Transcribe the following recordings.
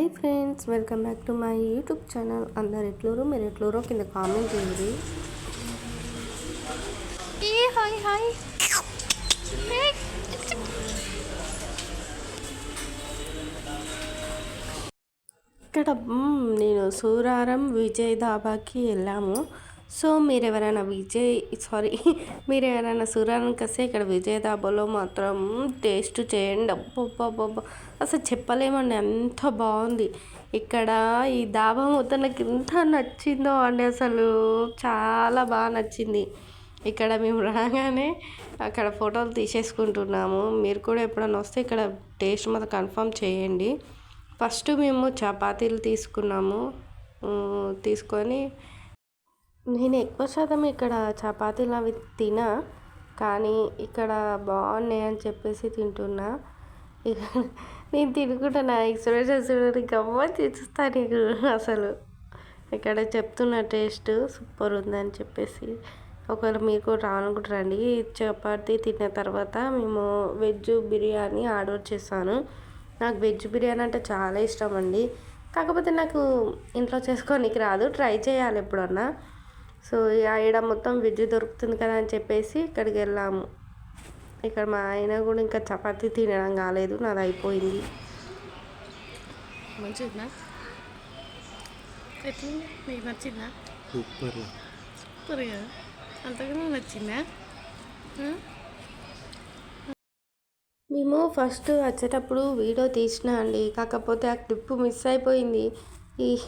Hi friends welcome back to my YouTube channel. అందరు ఎట్లూరు మీరు ఎట్లూరో కింద కామెంట్ చేయండి. Hey hi hi. ఇక్కడ నేను సూరారం విజయ్ ధాబాకి వెళ్ళాము. సో మీరు ఎవరైనా విజయ్ సారీ మీరు ఎవరైనా సూర్యానికి వస్తే ఇక్కడ విజయ్ దాబాలో మాత్రం టేస్ట్ చేయండి. అబ్బబ్బబ్బబ్బ. అసలు చెప్పలేమండి ఎంత బాగుంది. ఇక్కడ ఈ దాబా మొత్తం నాకు ఎంత నచ్చిందో అండి అసలు. చాలా బాగా నచ్చింది. ఇక్కడ మేము రాగానే అక్కడ ఫోటోలు తీసేసుకుంటున్నాము. మీరు కూడా ఎప్పుడైనా వస్తే ఇక్కడ టేస్ట్ మాత్రం కన్ఫర్మ్ చేయండి. ఫస్ట్ మేము చపాతీలు తీసుకున్నాము. తీసుకొని నేను ఎక్కువ శాతం ఇక్కడ చపాతీలు అవి తిన కానీ ఇక్కడ బాగున్నాయి అని చెప్పేసి తింటున్నా. ఇక నేను తినుకుంటున్నా. ఎక్స్ప్రెషన్ చూడండి గమ్మ తీస్తా నీకు అసలు. ఇక్కడ చెప్తున్న టేస్ట్ సూపర్ ఉందని చెప్పేసి. ఒకవేళ మీరు కూడా రానుకుంటారండి చపాతీ తిన్న తర్వాత మేము వెజ్ బిర్యానీ ఆర్డర్ చేశాను. నాకు వెజ్ బిర్యానీ అంటే చాలా ఇష్టం అండి. కాకపోతే నాకు ఇంట్లో చేసుకోనికి రాదు. ట్రై చేయాలి ఎప్పుడన్నా. సో ఈడ మొత్తం వెజ్ దొరుకుతుంది కదా అని చెప్పేసి ఇక్కడికి వెళ్ళాము. ఇక్కడ మా ఆయన కూడా ఇంకా చపాతీ తినడం కాలేదు నాది అయిపోయింది. మంచిదా ఎట్లుంది? మీకు నచ్చిందా? సూపర్. సూపర్గా అంతగానో నచ్చిందా? ఆ? మేము ఫస్ట్ వచ్చేటప్పుడు వీడియో తీసిన అండి కాకపోతే ఆ క్లిప్ మిస్ అయిపోయింది. ఈ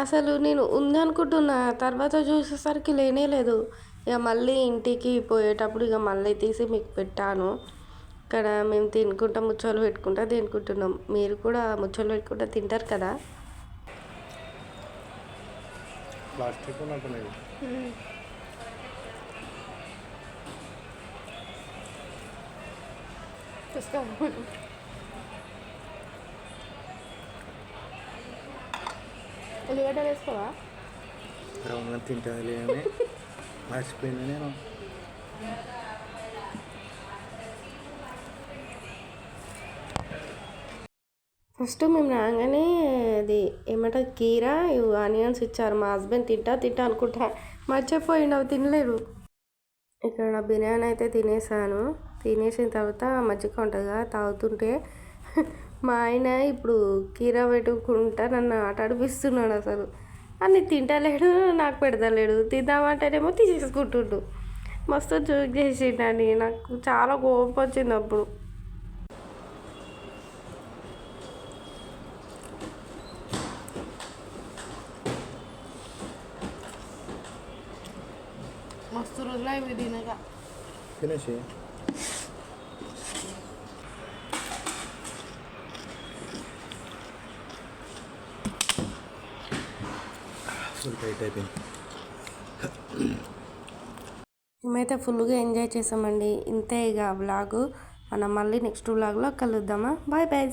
అసలు నేను ఉందనుకుంటున్నా తర్వాత చూసేసరికి లేనే లేదు. ఇక మళ్ళీ ఇంటికి పోయేటప్పుడు ఇక మళ్ళీ తీసి మీకు పెట్టాను. ఇక్కడ మేము తినుకుంటా ముచ్చలు పెట్టుకుంటా తినుకుంటున్నాం. మీరు కూడా ముచ్చలు పెట్టుకుంటా తింటారు కదా? ప్లాస్టిక్ తీసుకో ఉల్లిగడ్డలు వేసుకోవా? తింటుంది మర్చిపోయింది నేను. ఫస్ట్ మేము రాగానే అది ఏమంటారు కీరా ఇవి ఆనియన్స్ ఇచ్చారు. మా హస్బెండ్ తింటా తింటా అనుకుంటా. మర్చిపోయిండు అవి తినలేరు ఇక్కడ బిర్యానీ అయితే తినేసాను. తినేసిన తర్వాత మజ్జిగ ఉంటుంది కదా తాగుతుంటే మా ఆయన ఇప్పుడు కీరా పెట్టుకుంటా నన్ను ఆట ఆడిపిస్తున్నాడు అసలు. అన్ని తింటలేడు నాకు పెడతలేడు. తిందామంటేనేమో తీసేసుకుంటుండు. మస్తు జోక్ చేసిండని నాకు చాలా కోపం వచ్చింది అప్పుడు. మస్తు రోజులు ఇవి తినక. తినేసి. ఫుల్ టైట్ అయిపోయింది మేమైతే ఫుల్గా ఎంజాయ్ చేసామండి. ఇంతే ఇక వ్లాగు మనం మళ్ళీ నెక్స్ట్ వ్లాగ్లో కలుద్దామా? Bye bye